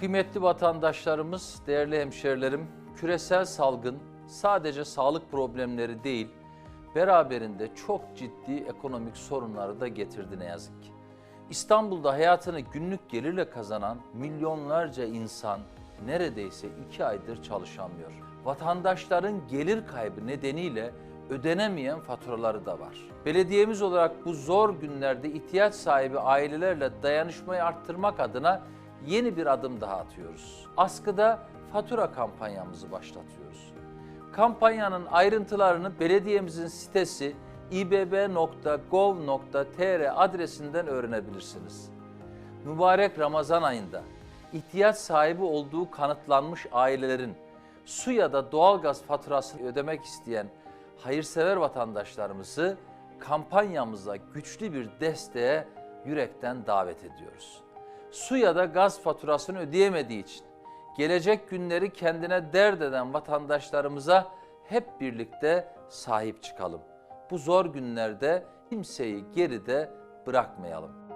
Kıymetli vatandaşlarımız, değerli hemşerilerim, küresel salgın sadece sağlık problemleri değil, beraberinde çok ciddi ekonomik sorunları da getirdi ne yazık ki. İstanbul'da hayatını günlük gelirle kazanan milyonlarca insan neredeyse iki aydır çalışamıyor. Vatandaşların gelir kaybı nedeniyle ödenemeyen faturaları da var. Belediyemiz olarak bu zor günlerde ihtiyaç sahibi ailelerle dayanışmayı arttırmak adına yeni bir adım daha atıyoruz. Askıda fatura kampanyamızı başlatıyoruz. Kampanyanın ayrıntılarını belediyemizin sitesi ibb.gov.tr adresinden öğrenebilirsiniz. Mübarek Ramazan ayında ihtiyaç sahibi olduğu kanıtlanmış ailelerin su ya da doğalgaz faturasını ödemek isteyen hayırsever vatandaşlarımızı kampanyamıza güçlü bir desteğe yürekten davet ediyoruz. Su ya da gaz faturasını ödeyemediği için gelecek günleri kendine dert eden vatandaşlarımıza hep birlikte sahip çıkalım. Bu zor günlerde kimseyi geride bırakmayalım.